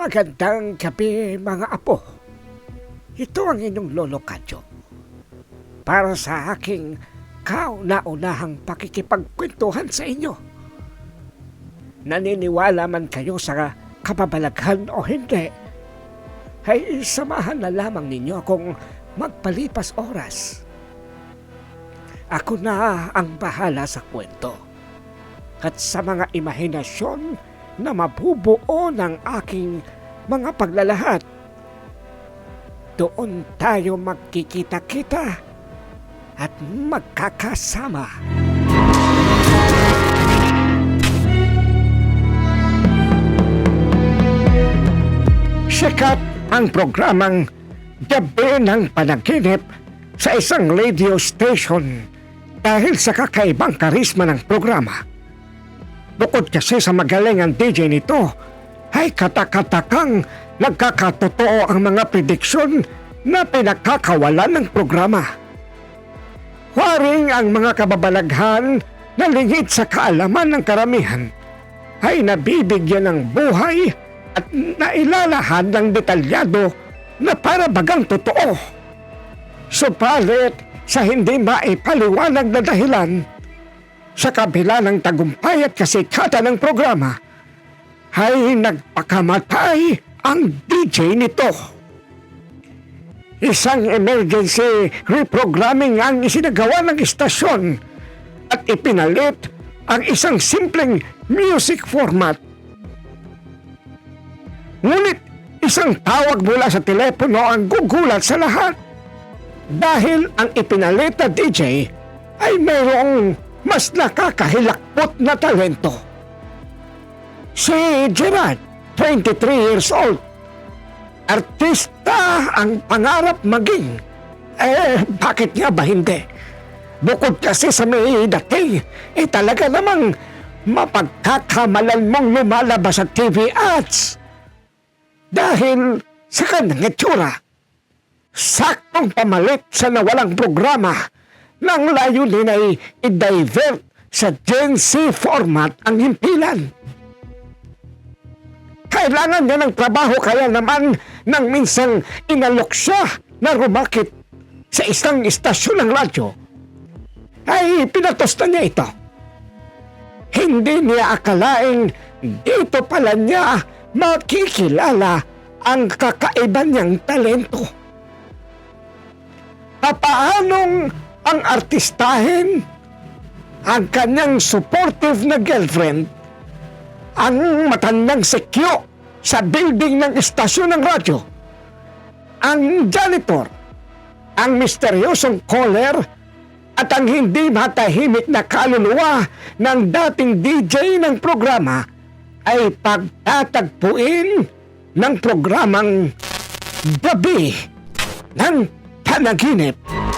Magandang gabi mga apo. Ito ang inyong lolo Kadyo. Para sa aking kauna-unahang pakikipagkwentuhan sa inyo. Naniniwala man kayo sa kababalaghan o hindi, ay samahan na lamang ninyo akong magpalipas oras. Ako na ang bahala sa kwento. At sa mga imahinasyon na mabubuo ng aking mga paglalahad. Doon tayo magkikita-kita at magkakasama. Sikat ang programang Gabi ng Panaginip sa isang radio station dahil sa kakaibang karisma ng programa. Bukod kasi sa magaling ang DJ nito, ay katakatakang nagkakatotoo ang mga prediksyon na pinakakawalan ng programa. Waring ang mga kababalaghan na lingid sa kaalaman ng karamihan ay nabibigyan ng buhay at nailalahad ng detalyado na para bagang totoo. Subalit sa hindi maipaliwanag na dahilan, sa kabila ng tagumpay at kasikatan ng programa, ay nagpakamatay ang DJ nito. Isang emergency reprogramming ang isinagawa ng istasyon at ipinalit ang isang simpleng music format. Ngunit isang tawag mula sa telepono ang gugulat sa lahat dahil ang ipinalit na DJ ay mayroong mas nakakahilakpot na talento. Si Gerard, 23 years old. Artista ang pangarap maging. Eh, bakit nga ba hindi? Bukod kasi sa may dating, eh talaga namang mapagkakamalan mong lumalabas sa TV ads. Dahil sa kanyang itsura. Saktong pamalit sa nawalang programa nang layunin ay i-divert sa Gen Z format ang himpilan. Kailangan niya ng trabaho kaya naman nang minsang inalok siya na rumakit sa isang istasyon ng radyo ay pinatos na niya ito. Hindi niya akalaing dito pala niya makikilala ang kakaiba niyang talento. Papaanong ang artistahin ang kanyang supportive na girlfriend ang matandang sekyo sa building ng istasyon ng radyo, ang janitor, ang misteryosong caller at ang hindi matahimik na kaluluwa ng dating DJ ng programa ay pagtatagpuin ng programang Gabi ng Panaginip.